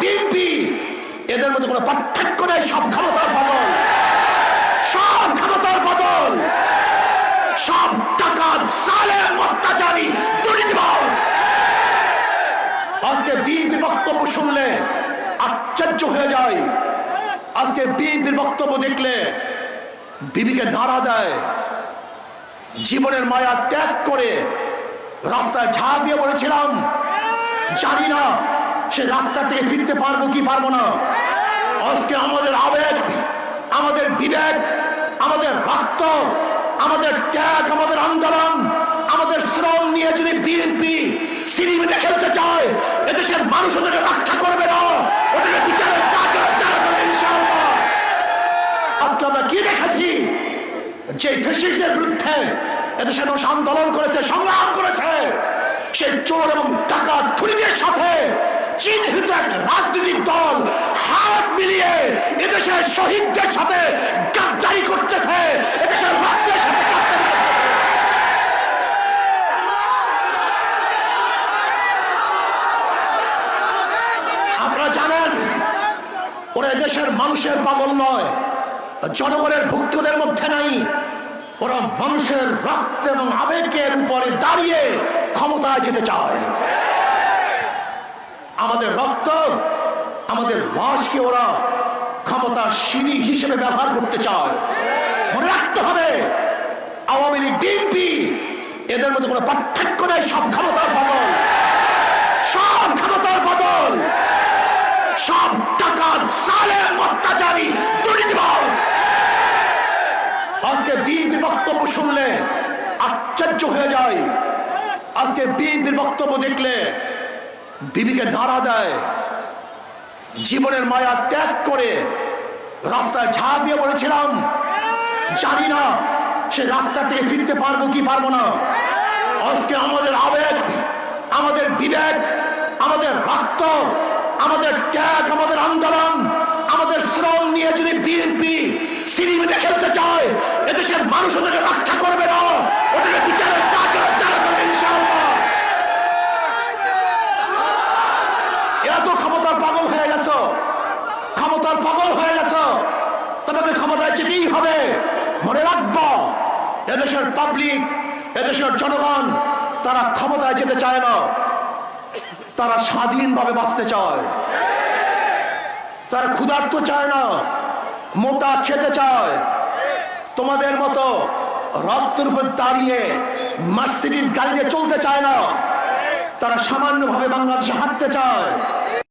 BNP, এদের মধ্যে কোনো পার্থক্য নেই, সব ক্ষমতার বদল। সব ক্ষমতার বদল। সব টাকা সালে অত্যাচারী, দুর্নীতিবাজ। আজকে বিএনপির বক্তব্য শুনলে আশ্চর্য হয়ে যায়। আজকে বিএনপির বক্তব্য দেখলে বিবিকে ধারা দেয়। জীবনের মায়া ত্যাগ করে রাস্তায় ঝাঁপ দিয়ে বলেছিলাম, জানি না সে রাস্তা থেকে ফিরতে পারব কি পারব না? আজকে আমাদের আবেগ, আমাদের বিবেক, আমাদের রক্ত, আমাদের ত্যাগ, আমাদের আন্দোলন, আমাদের শ্রম নিয়ে যদি বিএনপি সিনেমিতে খেলতে চায়, এদেশের মানুষ ওদেরকে রক্ষা করবে না। ওদেরকে বিচারের আজকে আমরা কি দেখেছি? যে ফেসিস্টের বিরুদ্ধে এদেশের মানুষ আন্দোলন করেছে, সংগ্রাম করেছে। সেই চোর এবং টাকা খুনিদের সাথে চিহ্নিত একটা রাজনৈতিক দল হাত মিলিয়ে এদেশের শহীদদের সাথে গাদ্দারি করতেছে, এদেশের রাষ্ট্রের সাথে আপনারা জানেন, ওরা দেশের মানুষের পাগল নয় জনগণের ভুক্তদের মধ্যে নাই। ওরা মানুষের রক্ত এবং আবেগের উপরে দাঁড়িয়ে ক্ষমতায় যেতে চায়। আমাদের রক্ত, আমাদের লাশকে ওরা ক্ষমতা সিঁড়ি হিসেবে ব্যবহার করতে চায়। রাখতে হবে, আওয়ামী লীগ বিএনপি এদের মধ্যে কোনো পার্থক্য নেই, সব ক্ষমতার বদল। সব ক্ষমতার বদল। সব টাকা সালে অত্যাচারী দুর্নীতিবাজ। আজকে বিএনপির বক্তব্য শুনলে আশ্চর্য হয়ে যায়। আজকে বিএনপির বক্তব্য দেখলে বিবিকে ধারা দেয়। জীবনের মায়া ত্যাগ করে রাস্তায় ঝাঁপ দিয়ে বলেছিলাম, জানি না, সে রাস্তা থেকে ফিরতে পারব কি পারব না। আজকে আমাদের আবেগ, আমাদের বিবেক, আমাদের রক্ত, আমাদের ত্যাগ, আমাদের আন্দোলন, আমাদের শ্রম নিয়ে যদি বিএনপি সিনেমিতে খেলতে চায়, এদেশের মানুষ ওদেরকে রক্ষা করবে না, ওদেরকে বিচারের কাজ যারা করবে ইনশাআল্লাহ এরা তো ক্ষমতার পাগল হয়ে গেছ ক্ষমতার পাগল হয়ে গেছ। তোমাকে ক্ষমতায় যেতেই হবে? মনে রাখব, এদেশের পাবলিক এদেশের জনগণ, তারা ক্ষমতায় যেতে চায় না। তারা স্বাধীনভাবে বাঁচতে চায়। তারা ক্ষুধার্ত চায় না, মোটা খেতে চায়। তোমাদের মতো রক্তের উপর দাঁড়িয়ে মার্সিডিজ গাড়িতে চলতে চায় না। তারা সামান্যভাবে বাংলাদেশে হাঁটতে চায়।